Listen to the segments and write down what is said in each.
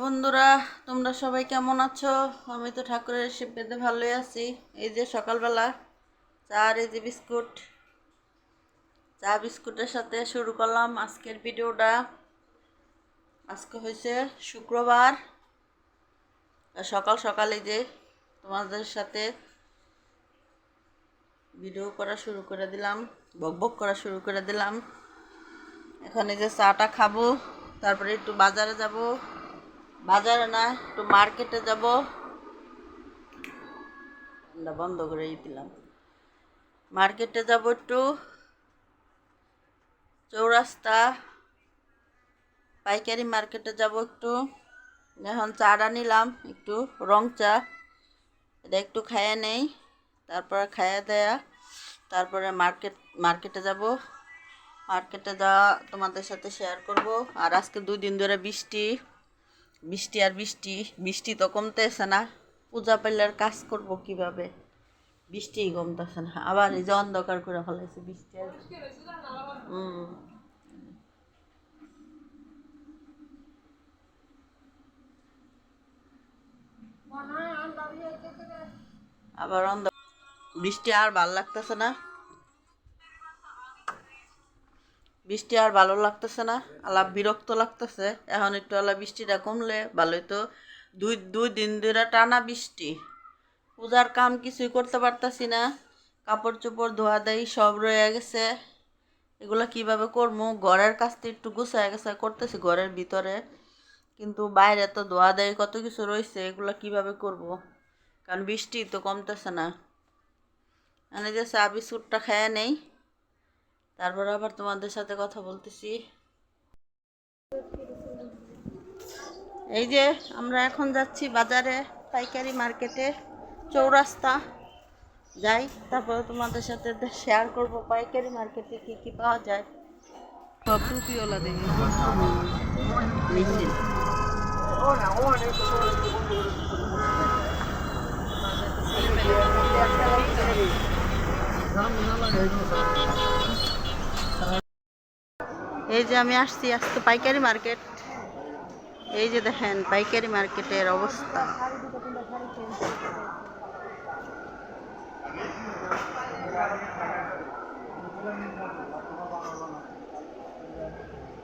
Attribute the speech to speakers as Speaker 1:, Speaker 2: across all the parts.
Speaker 1: বন্ধুরা, তোমরা সবাই কেমন আছো? আমি তো ঠাকুরের শিব পেতে ভালোই আছি। এই যে সকালবেলা চা আর এই যে বিস্কুট, চা বিস্কুটের সাথে শুরু করলাম আজকের ভিডিওটা। আজকে হয়েছে শুক্রবার। সকাল সকালে যে তোমাদের সাথে ভিডিও করা শুরু করে দিলাম, বক বক করা শুরু করে দিলাম। এখন যে চাটা খাব, তারপরে একটু বাজারে যাব। বাজারে না, একটু মার্কেটে যাব। বন্ধ করে দিলাম। মার্কেটে যাব একটু। চৌরাস্তা, পাইকারি মার্কেটে যাব একটু। এখন চাটা নিলাম, একটু রং চা। এটা একটু খাইয়ে নেই, তারপরে খাইয়ে দেয়া। তারপরে মার্কেট, মার্কেটে যাব। মার্কেটে যাওয়া তোমাদের সাথে শেয়ার করব। আর আজকে দুই দিন ধরে বৃষ্টি। বৃষ্টি আর বৃষ্টি বৃষ্টি তো কমতেছে না। পূজা পাইলার কাজ করব কীভাবে? বৃষ্টিই কমতেছে না। আবার এই যে অন্ধকার করে ফেলাইছে বৃষ্টি আর আবার অন্ধ বৃষ্টি আর ভালো লাগতেছে না। বৃষ্টি আর ভালো লাগতেছে না আলাপ বিরক্ত লাগতেছে। এখন একটু আলা বৃষ্টিটা কমলে ভালোই তো। দুই দুই দিন ধরে টানা বৃষ্টি। পূজার কাম কিছুই করতে পারতাছি না। কাপড় চোপড় ধোয়া দেয় সব রয়ে গেছে। এগুলো কীভাবে করব ঘরের কাজটা একটু গুছায় গেছে করতেছি ঘরের ভিতরে। কিন্তু বাইরে তো ধোয়া দেয় কত কিছু রয়েছে, এগুলো কীভাবে করব? কারণ বৃষ্টি তো কমতেছে না। মানে যে চা বিস্কুটটা খেয়ে নেই। তারপর আবার তোমাদের সাথে কথা বলতেছি। এই যে আমরা এখন যাচ্ছি বাজারে পাইকারি মার্কেটে চৌরাস্তা। যাই তারপরে তোমাদের সাথে শেয়ার করব পাইকারি মার্কেটে কি কি পাওয়া যায়। সব টুপিওয়ালা দেখি। মিছিল। এই যে আমি আসছি আজকে পাইকারি মার্কেট। এই যে দেখেন পাইকারি মার্কেটের অবস্থা।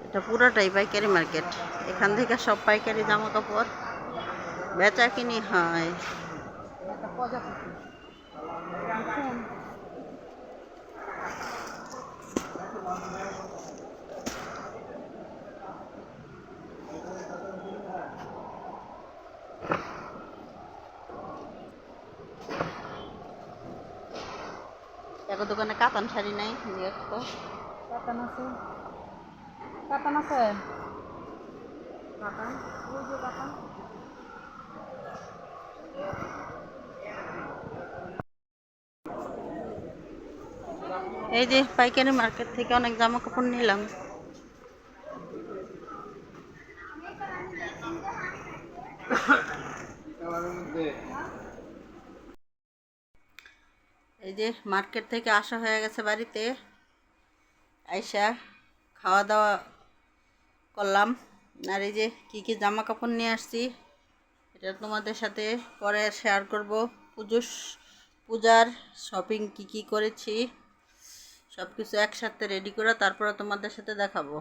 Speaker 1: এটা পুরোটাই পাইকারি মার্কেট। এখান থেকে সব পাইকারি জামা কাপড় বেচা কিনি হয়। দেখো দোকানে কাতান শাড়ি নাই নিয়ে আসতো
Speaker 2: কাতান আছে? কাতান আছে? কাতান? ওই যে কাতান।
Speaker 1: এই যে পাইকারি মার্কেট থেকে অনেক জামা কাপড় নিলাম। এই যে মার্কেট থেকে আসা হয়ে গেছে বাড়িতে। আইসা খাওয়া দাওয়া করলাম। আর এই যে কী কী জামা কাপড় নিয়ে আসছি, এটা তোমাদের সাথে পরে শেয়ার করব। পুজো পূজার শপিং কি কি করেছি সব কিছু একসাথে রেডি করে তারপরে তোমাদের সাথে দেখাবো।